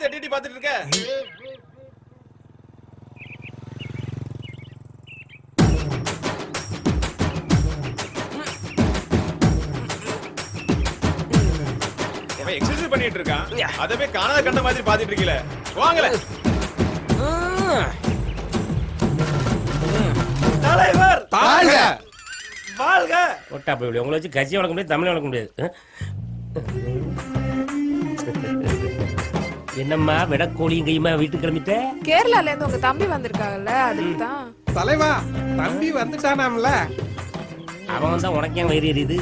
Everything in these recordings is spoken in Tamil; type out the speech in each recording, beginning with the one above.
என்னத்த எட்டி எட்டி பாத்துட்டு இருக்க? எக்ஸசைஸ் பண்ணிட்டு இருக்கான். அதவே காணாத கண்ட மாதிரி பாத்துட்டு இருக்கீல வாங்கல தலைவர்! வாழ்க. வாழ்க! ஒட்டா போய். உங்களை வச்சு கட்சி வளர்க்க முடியாது தமிழ் வளர்க்க முடியாது. என்னம்மா விடக்கோழியும் கையுமா வீட்டுக்கு கிளம்பிட்ட? கேரளால இருந்து உங்க தம்பி வந்திருக்காங்கல்ல அதுக்கு தான் தலைவா தம்பி வந்துட்டானாம்ல. அவன் வந்தா உனக்கு ஏன் வயிறு எரியுது?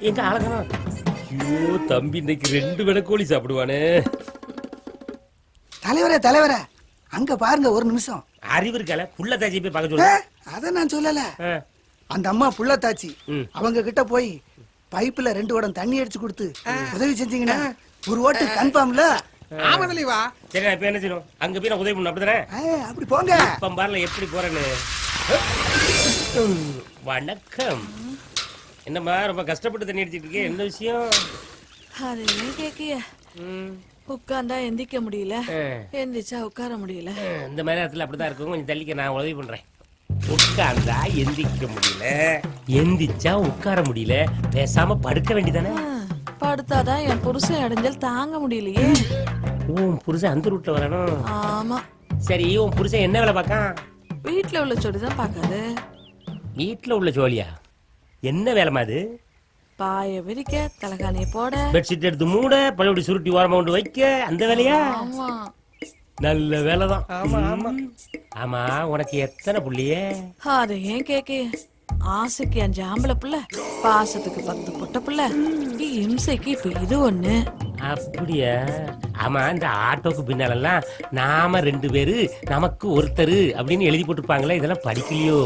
எங்க அழகா ஐயோ தம்பி இன்னைக்கு ரெண்டு விடக்கோழி சாப்பிடுவானே. தலைவரே தலைவரே அங்க பாருங்க ஒரு நிமிஷம். அறிவு இருக்கல? புள்ள தாச்சி போய் பார்க்க சொல்லு. அத நான் சொல்லல. அந்த அம்மா புள்ளத்தாச்சி ம். அவங்க கிட்ட போய் பைப்புல ரெண்டு குடம் தண்ணி அடிச்சு கொடுத்து உதவி செஞ்சீங்கன்னா ஒரு ஓட்டு கன்ஃபார்ம்ல? ஆமா தலைவா சரி நான் இப்ப என்ன செய்யணும்? அங்க போய் நான் உதவி பண்ணணும் அப்படிதானே அப்படி போங்க. இப்ப பாருல எப்படி போறேன்னு. வணக்கம். என்னம்மா ரொம்ப கஷ்டப்பட்டு தண்ணி அடிச்சிட்டு இருக்கே. என்ன விஷயம்? அது கேக்கிய. உட்கார்ந்தா எந்திக்க முடியல. எந்திரிச்சா உட்கார முடியல. இந்த மாதிரி நேரத்துல அப்படிதான் இருக்கும். கொஞ்சம் தள்ளிக்க நான் உதவி பண்றேன். உட்கார்ந்தா எந்திரிக்க முடியல. எந்திரிச்சா உட்கார முடியல. பேசாம படுக்க வேண்டியதானே படுத்தாதான் என் புருஷன் இடைஞ்சல் தாங்க முடியலையே. உன் புருஷன் அந்த ரூட்ல வரணும் ஆமா. சரி உன் புருஷன் என்ன வேலை பார்க்கான்? வீட்ல உள்ள சொடிதான் பாக்காது வீட்டுல உள்ள ஜோலியா? என்ன வேலைமா அது? பாய விரிக்க தலகாணிய போட. பெட்ஷீட் எடுத்து மூட பழையபடி சுருட்டி ஓரமா கொண்டு வைக்க அந்த வேலையா? ஆமா. நல்ல வேலைதான் ஆமா ஆமா. ஆமா உனக்கு எத்தனை புள்ளியே? அது ஏன் கேக்கிய ஆசைக்கு அஞ்சு ஆம்பளை புள்ள பாசத்துக்கு பத்து பொட்ட புள்ள. இம்சைக்கு இப்ப இது ஒண்ணு. அப்படியா? ஆமா இந்த ஆட்டோக்கு பின்னாலெல்லாம் நாம ரெண்டு பேரு நமக்கு ஒருத்தர் அப்படின்னு எழுதி போட்டிருப்பாங்களே இதெல்லாம் படிக்கலையோ?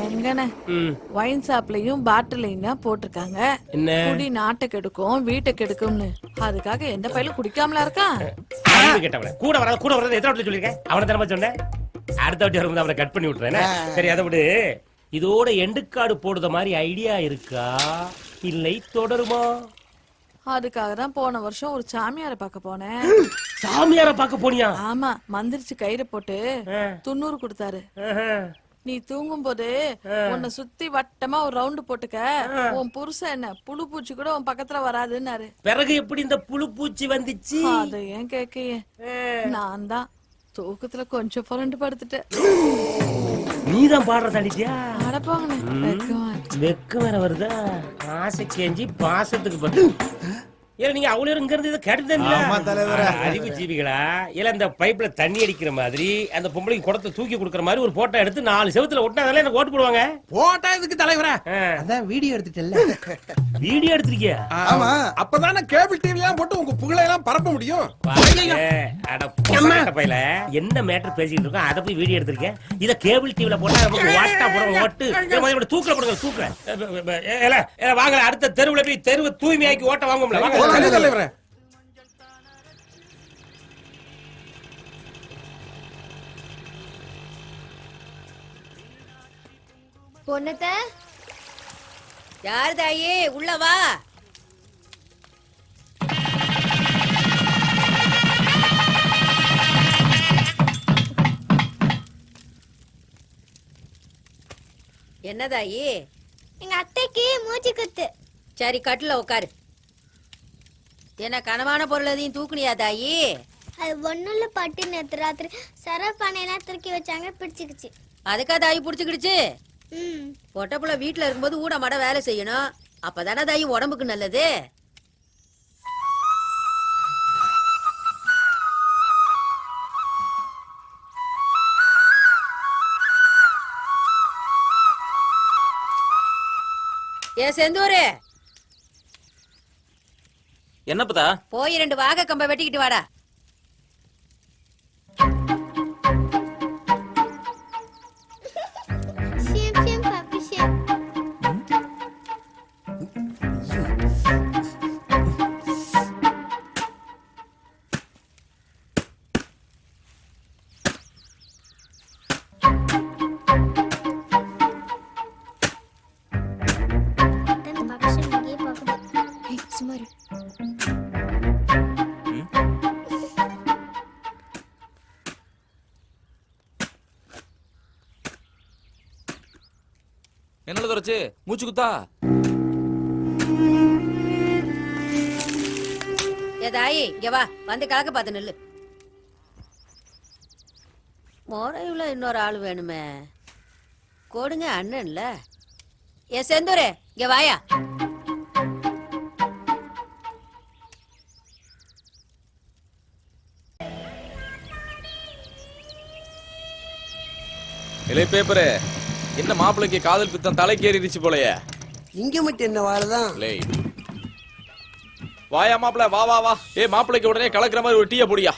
எங்கன ம். ஒயின் ஷாப்லயும் பாட்டிலையும் தான் போட்டிருக்காங்க. என்ன? குடி நாட்டை கெடுக்கும் வீட்டை கெடுக்கும்னு. அதுக்காக எந்த பையலும் குடிக்காமலா இருக்கான் அறிவு கேட்டவன கூட வராத கூட வராத எத்தனை வாட்டி சொல்லியிருக்கேன்? அவனை தினமா சொன்னேன்? அடுத்த வாட்டி வரும்போது அவனை கட் பண்ணி விட்டுறேன் சரி அதை விடு. இதோட எண்டுக்காடு போடுற மாதிரி ஐடியா இருக்கா? இல்லை தொடருமா? அதுக்காக தான் போன வருஷம் ஒரு சாமியாரை பார்க்க போனேன். சாமியார பார்க்க போனியா? ஆமா மந்திரிச்சு கயிறு போட்டு. துண்ணூறு கொடுத்தாரு. நீ தூங்கும் போது உன்னை சுத்தி வட்டமா ஒரு ரவுண்டு போட்டுக்க. உன் புருஷன் என்ன புழு பூச்சி கூட உன் பக்கத்துல வராதுன்னாரு. பிறகு எப்படி இந்த புழு பூச்சி வந்துச்சு? அது ஏன் கேக்கையே நான் தான் தூக்கத்துல கொஞ்சம் புரண்டு படுத்துட்டேன். நீதான் பாடுற தடிச்சியா வெக்கமா வேற வருதா? ஆசை கேஞ்சி பாசத்துக்கு பத்து ஏல நீங்க அவ்வளவு நேரம் இங்க இருந்து இதை கேட்டுதான் ஆமா, தலைவரே. அறிவு ஜீவிகளா? இல்ல இந்த பைப்ல தண்ணி அடிக்கிற மாதிரி அந்த பொம்பளைக்கு குடத்தை தூக்கி கொடுக்கற மாதிரி ஒரு போட்டோ எடுத்து நாலு செவுத்துல ஒட்டினாதால எனக்கு ஓட்டு போடுவாங்க. போட்டா இதுக்கு தலைவரா. அதான் வீடியோ எடுத்துட்டல வீடியோ எடுத்திருக்கியா? ஆமா. அப்பதானே கேபிள் டிவி எல்லாம் போட்டு உங்க புகழை எல்லாம் பரப்ப முடியும். பயல. என்ன மேட்டர் பேசிட்டு இருக்கோம்? அதை போய் வீடியோ எடுத்திருக்கேன் இத கேபிள் டிவில போட்டா நமக்கு வாட்டா போட ஓட்டு. தூக்கல போடுங்க தூக்கல ஏ, ஏ, ஏ, ஏல, ஏல, வாங்க அடுத்த தெருவுல போய் தெருவு தூய்மையாக்கி ஓட்ட வாங்கும்ல தலைவரே. பொண்ணுத்த. யார் தாயி? உள்ள வா. என்ன தாயி? எங்க அத்தைக்கு மூச்சு குத்து. சரி கட்டில உட்காரு என்ன கனமான பொருள் எதையும் தூக்குனியா தாயி? அது ஒண்ணுல பட்டு நேத்து ராத்திரி சரப்பானையெல்லாம் தூக்கி வச்சாங்க பிடிச்சிக்கிச்சு. அதுக்கா தாயி புடிச்சுக்கிடுச்சு? ம். பொட்டப்புள்ள வீட்டுல இருக்கும்போது ஊட மாட வேலை செய்யணும். அப்பதானே தாயி உடம்புக்கு நல்லது? ஏ செந்தூரு என்னப்பதா போய் ரெண்டு வாக கம்ப வெட்டிக்கிட்டு வாடா. ஷேம் துரைச்சு மூச்சு குத்தா. ஏ தாயி இங்க வா. வந்து கலக்க பார்த்து நில்லு. முறையுள்ள இன்னொரு ஆள் வேணுமே. கொடுங்க அண்ணன்ல. ஏ செந்தூரே இங்க வாயா. இலை பேப்பரு. என்ன மாப்பிளைக்கு காதல் பித்தம் தலைக்கு ஏறிடுச்சு போலயே? இங்க மட்டும் என்ன வாழதான்? லேய் வாயா மாப்பிள வா வா வா. ஏ மாப்பிளைக்கு உடனே கலக்குற மாதிரி ஒரு டீய பொடியா?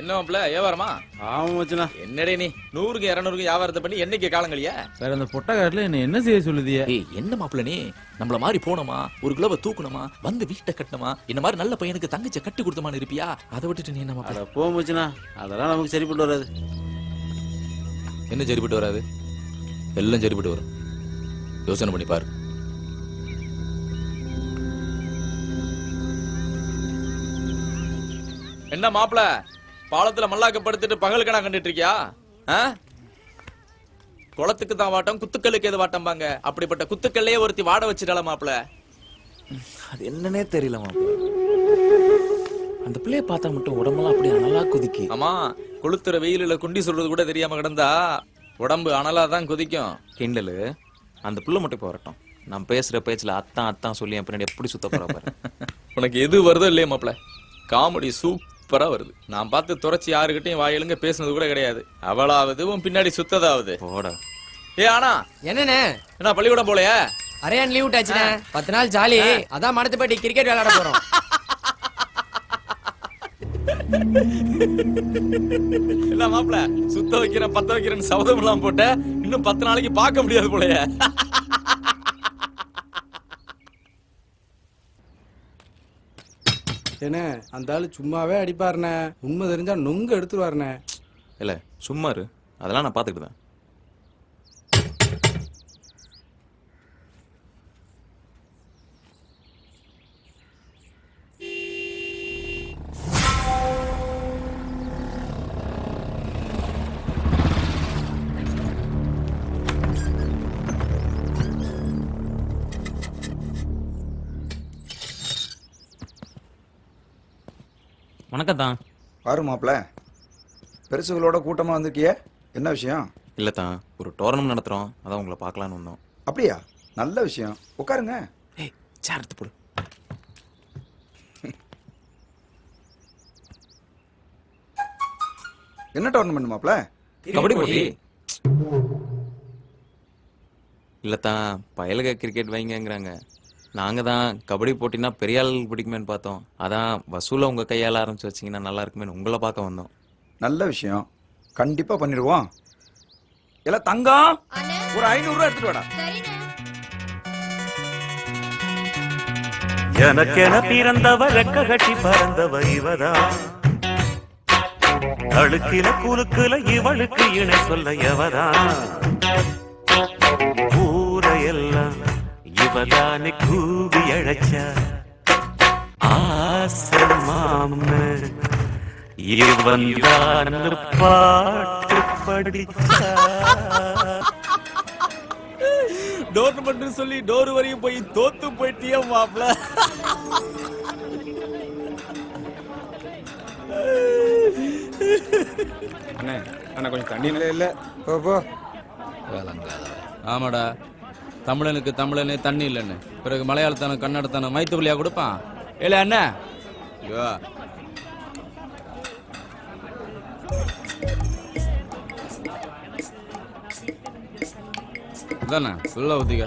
என்ன மாப்பிள வியாபாரமா? ஆமா மச்சனா. என்னடே நீ? நூறுக்கு இருநூறுக்கு வியாபாரத்தை பண்ணி என்னைக்கு காலங்களையா வேற அந்த பொட்டக்காட்டுல என்ன என்ன செய்ய சொல்லுதிய? ஏய் என்ன மாப்பிள நீ? நம்மள மாதிரி போனோமா? ஒரு கிலோவை தூக்கணுமா வந்து வீட்டை கட்டணுமா இந்த மாதிரி நல்ல பையனுக்கு தங்கச்ச கட்டி கொடுத்தமான்னு இருப்பியா? அதை விட்டுட்டு நீ என்ன மாப்பிள போ மச்சனா. அதெல்லாம் நமக்கு சரிப்பட்டு வராது. என்ன சரிப்பட்டு வராது? எல்லாம் சரிப்பட்டு வரும். யோசனை பண்ணி பாரு. என்ன மாப்பிள? பாலத்துல மல்லாக்க படுத்துட்டு பகல் கணா கண்டுட்டு இருக்கியா? ஆ? குளத்துக்கு தான் வாட்டம் குத்துக்கல்லுக்கு எது வாட்டம் பாங்க அப்படிப்பட்ட குத்துக்கல்லையே ஒருத்தி வாட வச்சிட்டால மாப்பிள? அது என்னன்னே தெரியல மாப்பிள்ள அந்த பிள்ளைய பார்த்தா மட்டும் உடம்பெல்லாம் அப்படியே நல்லா கொதிக்கி. ஆமா கொளுத்துற வெயிலுல குண்டி சொல்றது கூட தெரியாம கிடந்தா உடம்பு அனலா தான் கொதிக்கும். கிண்டலு அந்த பிள்ளை மட்டும் இப்போ வரட்டும். நான் பேசுற பேச்சுல அத்தான் அத்தான் சொல்லி என் பின்னாடி எப்படி சுத்த போறா பாரு. உனக்கு எது வருதோ இல்லையா மாப்ள காமெடி சூப்பரா வருது. நான் பார்த்து துரைச்சி யாருக்கிட்டையும் வாயிலுங்க பேசுனது கூட கிடையாது. அவளாவது உன் பின்னாடி சுத்ததாவது. போடா. ஏ ஆனா. என்னண்ணே? என்ன பள்ளிக்கூடம் போலையா? அரையான் லீவ் விட்டாச்சுண்ணே. பத்து நாள் ஜாலி. அதான் மடத்துப்பட்டி கிரிக்கெட் விளையாட போறோம். என்ன மாப்ள சுத்த வைக்கிறேன் பத்த வைக்கிறேன்னு சபதம் எல்லாம் போட்ட இன்னும் பத்து நாளைக்கு பார்க்க முடியாது போலயே. என்ன அந்த ஆளு சும்மாவே அடிப்பாருண்ணே உண்மை தெரிஞ்சா நொங்கு எடுத்துருவாருண்ணே இல்ல சும்மா இரு. அதெல்லாம் நான் பாத்துக்கிட்டு வணக்கம் தான் பாரு மாப்ள பெருசுகளோட கூட்டமா வந்திருக்கிய? என்ன விஷயம்? இல்ல தான் ஒரு டோர்னமெண்ட் நடத்துறோம் அதான் உங்களை பார்க்கலான்னு வந்தோம். அப்படியா? நல்ல விஷயம். உட்காருங்க. ஏய் சேர் எடுத்து போடு. என்ன டோர்னமெண்ட் மாப்ள கபடி போட்டி. இல்ல தான் பயலுக கிரிக்கெட் வைங்கங்கிறாங்க. நாங்க தான் கபடி போட்டினா பெரிய ஆள் பிடிக்குமேன்னு பார்த்தோம். அதான் வசூல உங்க கையால ஆரம்பிச்சு வச்சீங்கன்னா நல்லா இருக்குமேன்னு உங்களை பார்க்க வந்தோம். நல்ல விஷயம். கண்டிப்பா பண்ணிடுவோம். எல்லாம் தங்கம் ஒரு ஐநூறு ரூபா எடுத்துட்டு வாடா. எனக்கென பிறந்தவ ரெக்க கட்டி பறந்தவ இவதான் அழுக்கில குலுக்குல இவளுக்கு இணை சொல்ல எவதான் ஊரையெல்லாம் இவதானே கூவி அழைச்சா ஆசை மாமு இவன் தான் பாட்டு படிச்சா. டோர்னமெண்ட் சொல்லி டோர் வரையும் போய் தோத்து போயிட்டியா மாப்ள அண்ணே அண்ணா கொஞ்சம் தண்ணி இல்ல இல்ல போ. போ ஆமாடா. தமிழனுக்கு தமிழனே தண்ணி இல்லைன்னு. பிறகு மலையாளத்தான கன்னடத்தான மைத்து வழியா கொடுப்பான் ஏல அண்ணா. ஐயோ இதானே ஃபுல்லா ஊத்திக்க.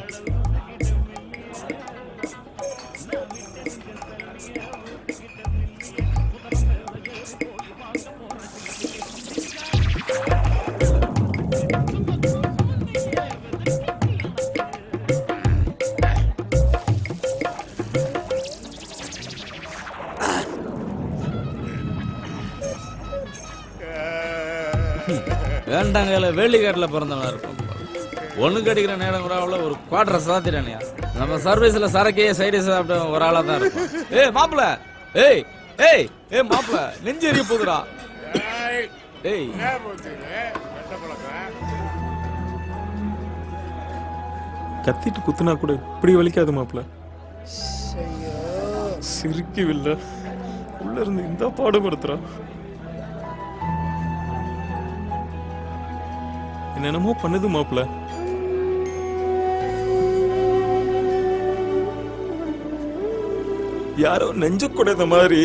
வேண்டாங்க வேலிக்காட்டில் பிறந்தவனா இருக்கும். ஒண்ணுக்கு அடிக்கிற நேரம் கூட அவ்வளோ ஒரு குவார்டர் சாத்திட்டானியா நம்ம சர்வீஸ்ல சரக்கையே சைடு சாப்பிட்ட ஒரு ஆளா தான் இருக்கும் ஏய் மாப்பிள ஏய் ஏய் ஏய் மாப்பிள நெஞ்சு எரிய போகுதுடா. ஏய். கத்திட்டு குத்துனா கூட இப்படி வலிக்காது மாப்பிள்ள. சிரிக்கவில்லை. உள்ள இருந்து இந்த பாடுபடுத்துறா என்னென்னமோ பண்ணுது மாப்பிள்ள. யாரோ நெஞ்சு குடைந்த மாதிரி.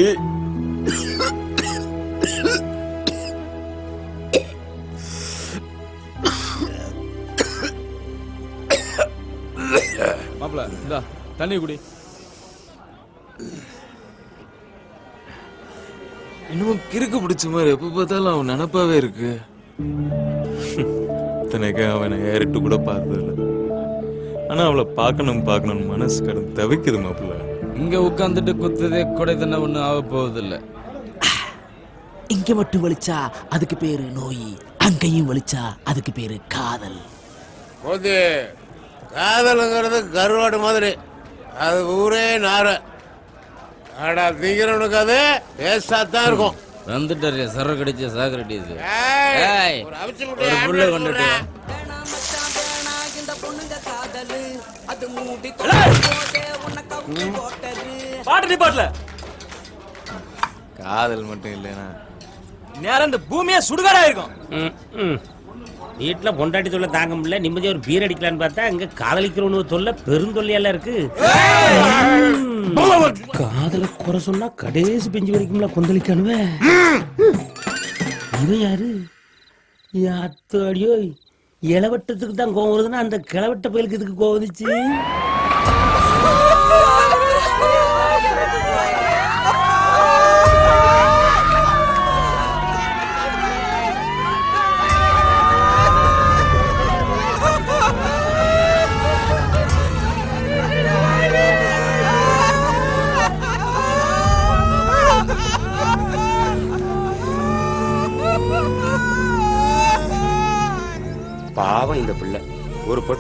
மாப்பிள இந்தா தண்ணி குடி. இன்னும் கிறுக்கு பிடிச்ச மாதிரி எப்ப பார்த்தாலும் அவன் நினப்பாவே இருக்கு. இத்தனைக்கு அவனை ஏறிட்டு கூட பார்த்ததில்ல. ஆனா அவளை பார்க்கணும் பார்க்கணும் மனசு கடந்து தவிக்குது மாப்பிள்ள. இங்க உட்காந்துட்டு குத்துதே கொடை தண்ண ஒண்ணும் ஆக போவதில்லை. இங்க மட்டும் வலிச்சா அதுக்கு பேரு நோய் அங்கேயும் வலிச்சா அதுக்கு பேரு காதல். போது காதலுங்கிறது கருவாடு மாதிரி. அது ஊரே நார. ஆடா திங்கிறவனுக்கு அது வேஸ்டா தான் இருக்கும். வந்துட்டாரு சாக்ரட்டிஸ் ஏய், ஏய், ஒரு புள்ள கொண்டுட்டு. பாட்டு காதல் மட்டும் இல்லைனா நேரம் இந்த பூமியே சுடுகாடா இருக்கும் ம், ம். வீட்டுல பொண்டாட்டி தொல்லை தாங்க முடியல நிம்மதியா ஒரு பீர் அடிக்கலான்னு பார்த்தா இங்க காதலிக்கிறவனு தொல்லை பெருந்தொல்லையெல்லாம் இருக்கு. காதல குறை சொன்னா கடைசி பெஞ்சு வரைக்கும்ல கொந்தளிக்கானுவே இவன் யாரு? அத்தோடியோ இளவட்டத்துக்கு தான் கோவம் வருதுன்னா அந்த கிளவட்ட பயலுக்கு இதுக்கு கோவம் வந்துச்சு?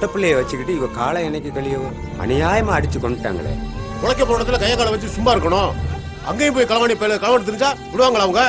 பொட்ட பிள்ளைய வச்சுக்கிட்டு இவ காலை என்னைக்கு கழியவும் அநியாயமா அடிச்சு கொண்டுட்டாங்களே. உழைக்க போனதுல கையை காலை வச்சு சும்மா இருக்கணும். அங்கேயும் போய் களவாணி பயில களவாணி தெரிஞ்சா விடுவாங்களா அவங்க?